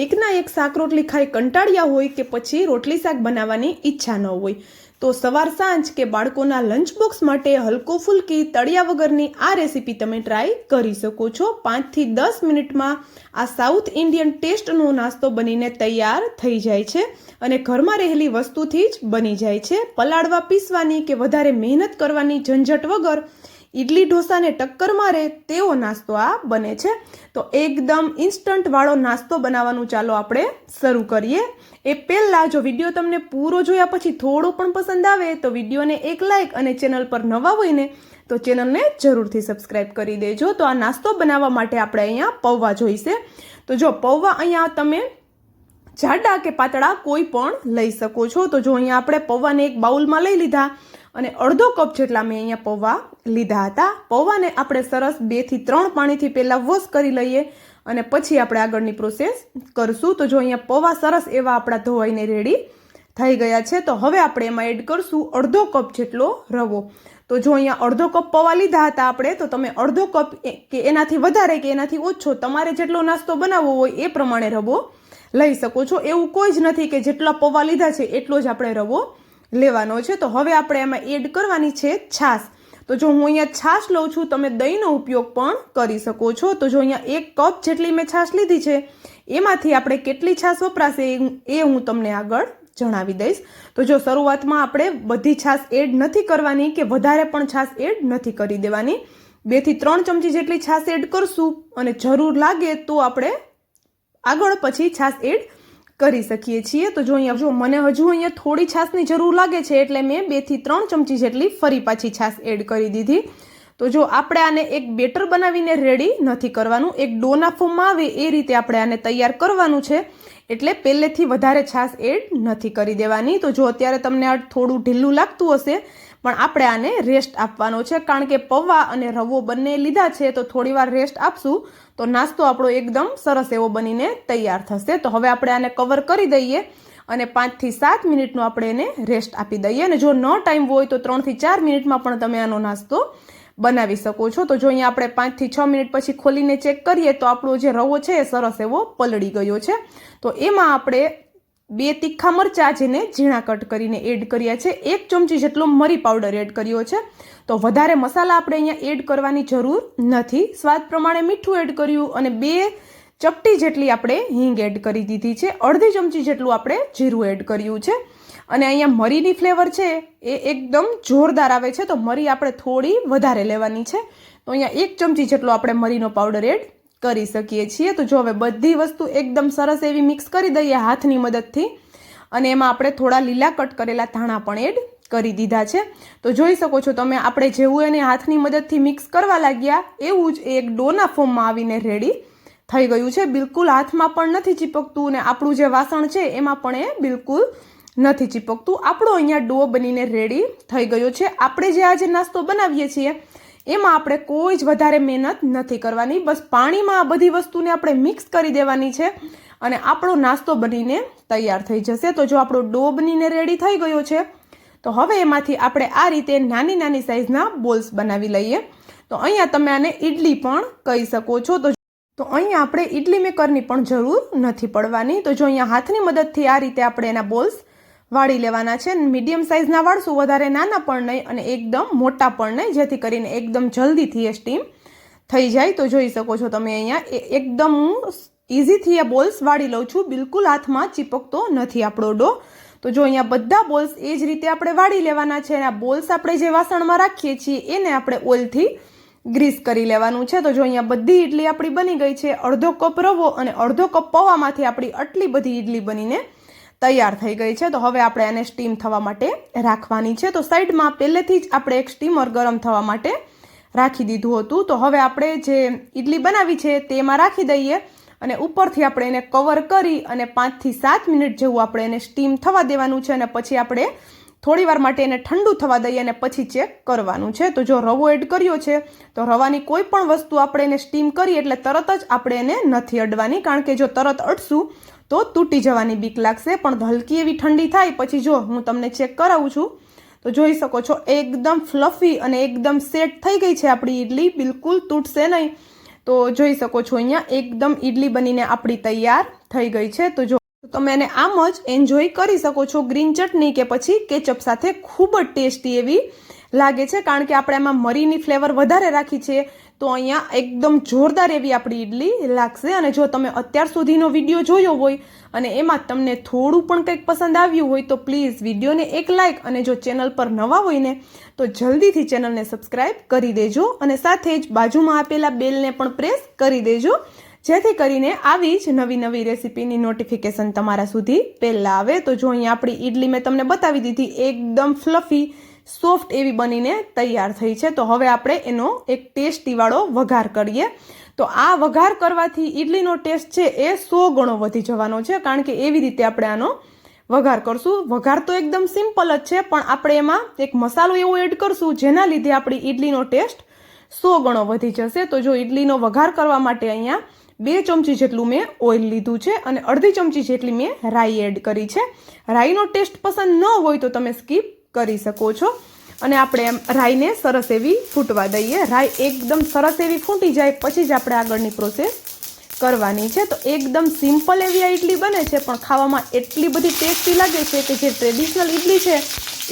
એકના એક શાક રોટલી ખાઈ કંટાળ્યા હોય કે પછી રોટલી શાક બનાવવાની ઈચ્છા ન હોય. તો સવાર સાંજ કે બાળકોના લંચ બોક્સ માટે હલકો ફુલકી તળિયા વગરની આ રેસીપી તમે ટ્રાય કરી શકો છો. પાંચથી દસ મિનિટમાં આ સાઉથ ઇન્ડિયન ટેસ્ટનો નાસ્તો બનીને તૈયાર થઈ જાય છે અને ઘરમાં રહેલી વસ્તુથી જ બની જાય છે. પલાળવા, પીસવાની કે વધારે મહેનત કરવાની ઝંઝટ વગર ઇડલી ઢોસાને ટક્કર મારે તેવો નાસ્તો આ બને છે. તો એકદમ ઇન્સ્ટન્ટ વાળો નાસ્તો બનાવવાનું ચાલો આપણે શરૂ કરીએ. એ પહેલાં જો વીડિયો તમને પૂરો જોયા પછી થોડો પણ પસંદ આવે તો વિડીયોને એક લાઇક અને ચેનલ પર નવા હોય ને તો ચેનલને જરૂરથી સબસ્ક્રાઇબ કરી દેજો. તો આ નાસ્તો બનાવવા માટે આપણે અહીંયા પૌવા જોઈશે. તો જો પૌવા અહીંયા તમે જાડા કે પાતળા કોઈ પણ લઈ શકો છો. તો જો અહીંયા આપણે પૌવાને એક બાઉલમાં લઈ લીધા અને અડધો કપ જેટલા મેં અહીંયા પૌવા લીધા હતા. પૌવાને આપણે સરસ બેથી ત્રણ પાણીથી પહેલાં વોશ કરી લઈએ અને પછી આપણે આગળની પ્રોસેસ કરશું. તો જો અહીંયા પૌવા સરસ એવા આપણા ધોવાઈને રેડી થઈ ગયા છે, તો હવે આપણે એમાં એડ કરશું અડધો કપ જેટલો રવો. તો જો અહીંયા અડધો કપ પૌવા લીધા હતા આપણે, તો તમે અડધો કપ કે એનાથી વધારે કે એનાથી ઓછો તમારે જેટલો નાસ્તો બનાવવો હોય એ પ્રમાણે રવો. લઈ શકો છો. એવું કોઈ જ નથી કે જેટલા પૌવા લીધા છે એટલો જ આપણે રવો લેવાનો છે. તો હવે આપણે એમાં એડ કરવાની છે છાશ. તો જો હું અહીંયા છાશ લઉં છું, તમે દહીંનો ઉપયોગ પણ કરી શકો છો. તો જો અહીંયા એક કપ જેટલી મેં છાશ લીધી છે, એમાંથી આપણે કેટલી છાશ વપરાશે એ હું તમને આગળ જણાવી દઈશ. તો જો શરૂઆતમાં આપણે બધી છાશ એડ નથી કરવાની કે વધારે પણ છાશ એડ નથી કરી દેવાની. બેથી ત્રણ ચમચી જેટલી છાશ એડ કરશું અને જરૂર લાગે તો આપણે આગળ પછી છાશ એડ કરી શકીએ છીએ. તો જો અહીંયા, જો મને હજુ અહીંયા થોડી છાશની જરૂર લાગે છે, એટલે મેં બેથી ત્રણ ચમચી જેટલી ફરી પાછી છાશ એડ કરી દીધી. તો જો આપણે આને એક બેટર બનાવીને રેડી નથી કરવાનું, એક ડોના ફોર્મમાં આવે એ રીતે આપણે આને તૈયાર કરવાનું છે. એટલે પહેલેથી વધારે છાશ એડ નથી કરી દેવાની. તો જો અત્યારે તમને આ થોડું ઢીલું લાગતું હશે, પણ આપણે આને રેસ્ટ આપવાનો છે. કારણ કે પૌવા અને રવો બંને લીધા છે, તો થોડીવાર રેસ્ટ આપશું. તો નાસ્તો આપણો એકદમ સરસ એવો બનીને તૈયાર થશે. તો હવે આપણે આને કવર કરી દઈએ અને પાંચથી સાત મિનિટનો આપણે એને રેસ્ટ આપી દઈએ. અને જો ન ટાઈમ હોય તો ત્રણથી ચાર મિનિટમાં પણ તમે આનો નાસ્તો બનાવી શકો છો. તો જો અહીંયા આપણે પાંચથી છ મિનિટ પછી ખોલીને ચેક કરીએ તો આપણો જે રવો છે એ સરસ એવો પલળી ગયો છે. તો એમાં આપણે બે તીખા મરચાં જેને ઝીણા કટ કરીને એડ કર્યા છે. એક ચમચી જેટલો મરી પાવડર એડ કર્યો છે. તો વધારે મસાલા આપણે અહીંયા એડ કરવાની જરૂર નથી. સ્વાદ પ્રમાણે મીઠું એડ કર્યું અને બે ચપટી જેટલી આપણે હિંગ એડ કરી દીધી છે. અડધી ચમચી જેટલું આપણે જીરું એડ કર્યું છે. અને અહીંયા મરીની ફ્લેવર છે એ એકદમ જોરદાર આવે છે, તો મરી આપણે થોડી વધારે લેવાની છે. તો અહીંયા એક ચમચી જેટલો આપણે મરીનો પાવડર એડ કરી શકીએ છીએ. તો જો હવે બધી વસ્તુ એકદમ સરસ એવી મિક્સ કરી દઈએ હાથની મદદથી, અને એમાં આપણે થોડા લીલા કટ કરેલા ધાણા પણ એડ કરી દીધા છે. તો જોઈ શકો છો તમે, આપણે જેવું એને હાથની મદદથી મિક્સ કરવા લાગ્યા, એવું જ એક ડોના ફોર્મમાં આવીને રેડી થઈ ગયું છે. બિલકુલ હાથમાં પણ નથી ચીપકતું અને આપણું જે વાસણ છે, એમાં પણ એ બિલકુલ નથી ચીપકતું. આપણો અહીંયા ડો બનીને રેડી થઈ ગયો છે. આપણે જે આજે નાસ્તો બનાવીએ છીએ, એમાં આપણે કોઈ જ વધારે મહેનત નથી કરવાની. બસ પાણીમાં આ બધી વસ્તુને આપણે મિક્સ કરી દેવાની છે અને આપણો નાસ્તો બનીને તૈયાર થઈ જશે. તો જો આપણો ડો બનીને રેડી થઈ ગયો છે, તો હવે એમાંથી આપણે આ રીતે નાની નાની સાઇઝના બોલ્સ બનાવી લઈએ. તો અહીંયા તમે આને ઇડલી પણ કહી શકો છો. તો તો અહીંયા આપણે ઇડલી મેકરની પણ જરૂર નથી પડવાની. તો જો અહીંયા હાથની મદદથી આ રીતે આપણે એના બોલ્સ વાળી લેવાના છે. મીડિયમ સાઇઝના વાળશું, વધારે નાના પણ નહીં અને એકદમ મોટા પણ નહીં, જેથી કરીને એકદમ જલ્દીથી એ સ્ટીમ થઈ જાય. તો જોઈ શકો છો તમે અહીંયા એકદમ હું ઇઝીથી એ બોલ્સ વાળી લઉં છું. બિલકુલ હાથમાં ચીપકતો નથી આપણો ડો. તો જો અહીંયા બધા બોલ્સ એ જ રીતે આપણે વાળી લેવાના છે અને આ બોલ્સ આપણે જે વાસણમાં રાખીએ છીએ, એને આપણે ઓઇલથી ગ્રીસ કરી લેવાનું છે. તો જો અહીંયા બધી ઇડલી આપણી બની ગઈ છે. અડધો કપ રવો અને અડધો કપ પૌવામાંથી આપણી આટલી બધી ઇડલી બનીને તૈયાર થઈ ગઈ છે. તો હવે આપણે આને સ્ટીમ થવા માટે રાખવાની છે. તો સાઈડમાં પહેલેથી જ આપણે એક સ્ટીમર ગરમ થવા માટે રાખી દીધું હતું. તો હવે આપણે જે ઇડલી બનાવી છે તેમાં રાખી દઈએ અને ઉપરથી આપણે એને કવર કરી અને પાંચથી સાત મિનિટ જેવું આપણે એને સ્ટીમ થવા દેવાનું છે અને પછી આપણે થોડીવાર માટે એને ઠંડુ થવા દઈએ અને પછી ચેક કરવાનું છે. તો જો રવો એડ કર્યો છે, તો રવાની કોઈ પણ વસ્તુ આપણે એને સ્ટીમ કરીએ એટલે તરત જ આપણે એને નથી અડવાની. કારણ કે જો તરત અડશું તો તૂટી જવાની બીક લાગશે, પણ હલકી એવી ઠંડી થાય, પછી જો હું તમને ચેક કરાવું છું, તો જોઈ શકો છો એકદમ ફ્લફી અને એકદમ સેટ થઈ ગઈ છે આપણી ઇડલી બિલકુલ તૂટશે નહીં. તો જોઈ શકો છો અહીંયા એકદમ ઈડલી બનીને આપણી તૈયાર થઈ ગઈ છે. તો જો તમે એને આમ જ એન્જોય કરી શકો છો, ગ્રીન ચટણી કે પછી કેચઅપ સાથે ખૂબ જ ટેસ્ટી એવી લાગે છે, કારણ કે આપણે આમાં મરીની ફ્લેવર વધારે રાખી છે, તો અહીંયા એકદમ જોરદાર એવી આપણી ઈડલી લાગશે. અને જો તમે અત્યાર સુધીનો વીડિયો જોયો હોય અને એમાં તમને થોડું પણ કંઈક પસંદ આવ્યું હોય, તો પ્લીઝ વિડીયોને એક લાઇક અને જો ચેનલ પર નવા હોય ને, તો જલ્દીથી ચેનલને સબસ્ક્રાઇબ કરી દેજો અને સાથે જ બાજુમાં આપેલા બેલને પણ પ્રેસ કરી દેજો, જેથી કરીને આવી જ નવી નવી રેસીપીની નોટિફિકેશન તમારા સુધી પહેલાં આવે. તો જો અહીંયા આપણી ઈડલી મેં તમને બતાવી દીધી, એકદમ ફ્લફી સોફ્ટ એવી બનીને તૈયાર થઈ છે. તો હવે આપણે એનો એક ટેસ્ટીવાળો વઘાર કરીએ. તો આ વઘાર કરવાથી ઈડલીનો ટેસ્ટ છે એ સો ગણો વધી જવાનો છે. કારણ કે એવી રીતે આપણે આનો વઘાર કરશું. વઘાર તો એકદમ સિમ્પલ જ છે, પણ આપણે એમાં એક મસાલો એવો એડ કરશું, જેના લીધે આપણી ઈડલીનો ટેસ્ટ સો ગણો વધી જશે. તો જો ઈડલીનો વઘાર કરવા માટે અહીંયા બે ચમચી જેટલું મેં ઓઇલ લીધું છે અને અડધી ચમચી જેટલી મેં રાઈ એડ કરી છે. રાઈનો ટેસ્ટ પસંદ ન હોય તો તમે સ્કીપ કરી શકો છો. અને આપણે એમ રાઈને સરસ એવી ફૂટવા દઈએ. રાઈ એકદમ સરસ એવી ફૂટી જાય પછી જ આપણે આગળની પ્રોસેસ કરવાની છે. તો એકદમ સિમ્પલ એવી આ ઇડલી બને છે, પણ ખાવામાં એટલી બધી ટેસ્ટી લાગે છે કે જે ટ્રેડિશનલ ઇડલી છે,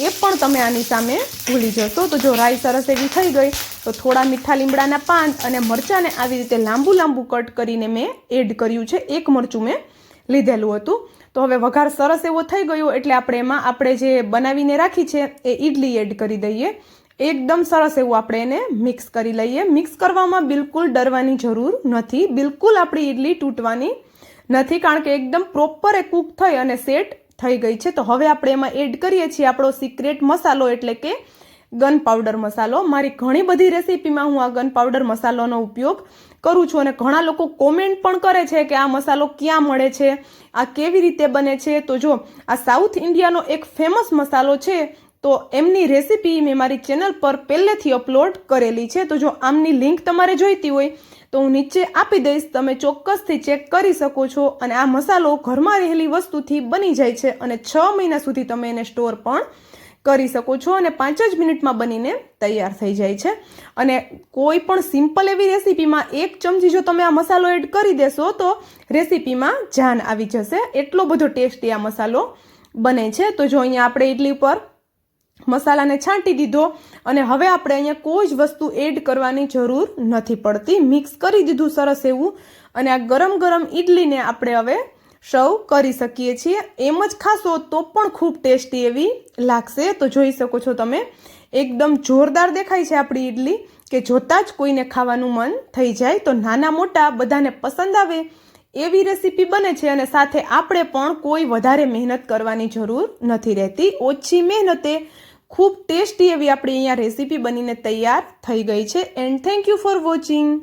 એ પણ તમે આની સામે ભૂલી જશો. તો જો રાઈ સરસ એવી થઈ ગઈ, તો થોડા મીઠા લીમડાના પાન અને મરચાંને આવી રીતે લાંબુ લાંબુ કટ કરીને મેં એડ કર્યું છે. એક મરચું મેં લીધેલું હતું. તો હવે વઘાર સરસ એવો થઈ ગયો એટલે આપણે એમાં આપણે જે બનાવીને રાખી છે એ ઇડલી એડ કરી દઈએ. એકદમ સરસ એવું આપણે એને મિક્સ કરી લઈએ. મિક્સ કરવામાં બિલકુલ ડરવાની જરૂર નથી. બિલકુલ આપણી ઇડલી તૂટવાની નથી કારણ કે એકદમ પ્રોપર એ કૂક થઈ અને સેટ થઈ ગઈ છે. તો હવે આપણે એમાં એડ કરીએ છીએ આપણો સિક્રેટ મસાલો એટલે કે ગન પાવડર મસાલો. મારી ઘણી બધી રેસીપીમાં હું આ ગન પાવડર મસાલોનો ઉપયોગ કરું છું અને ઘણા લોકો કોમેન્ટ પણ કરે છે કે આ મસાલો ક્યાં મળે છે, આ કેવી રીતે બને છે. તો જો આ સાઉથ ઇન્ડિયાનો એક ફેમસ મસાલો છે, તો એમની રેસીપી મેં મારી ચેનલ પર પહેલેથી અપલોડ કરેલી છે. તો જો આમની લિંક તમારે જોઈતી હોય, તો હું નીચે આપી દઈશ. તમે ચોક્કસથી ચેક કરી શકો છો અને આ મસાલો ઘરમાં રહેલી વસ્તુથી બની જાય છે અને છ મહિના સુધી તમે એને સ્ટોર પણ કરી શકો છો અને પાંચ જ મિનિટમાં બનીને તૈયાર થઈ જાય છે. અને કોઈ પણ સિમ્પલ એવી રેસીપીમાં એક ચમચી જો તમે આ મસાલો એડ કરી દેશો તો રેસીપીમાં જાન આવી જશે. એટલો બધો ટેસ્ટી આ મસાલો બને છે. તો જો અહીંયા આપણે ઇડલી ઉપર મસાલાને છાંટી દીધો અને હવે આપણે અહીંયા કોઈ જ વસ્તુ એડ કરવાની જરૂર નથી પડતી. મિક્સ કરી દીધું સરસ એવું અને આ ગરમ ગરમ ઇડલીને આપણે હવે સર્વ કરી શકીએ છીએ. એમ જ ખાશો તો પણ ખૂબ ટેસ્ટી એવી લાગશે. તો જોઈ શકો છો તમે, એકદમ જોરદાર દેખાય છે આપણી ઇડલી કે જોતાં જ કોઈને ખાવાનું મન થઈ જાય. તો નાના મોટા બધાને પસંદ આવે એવી રેસીપી બને છે અને સાથે આપણે પણ કોઈ વધારે મહેનત કરવાની જરૂર નથી રહેતી. ઓછી મહેનતે ખૂબ ટેસ્ટી એવી આપણી અહીંયા રેસીપી બનીને તૈયાર થઈ ગઈ છે. And thank you for watching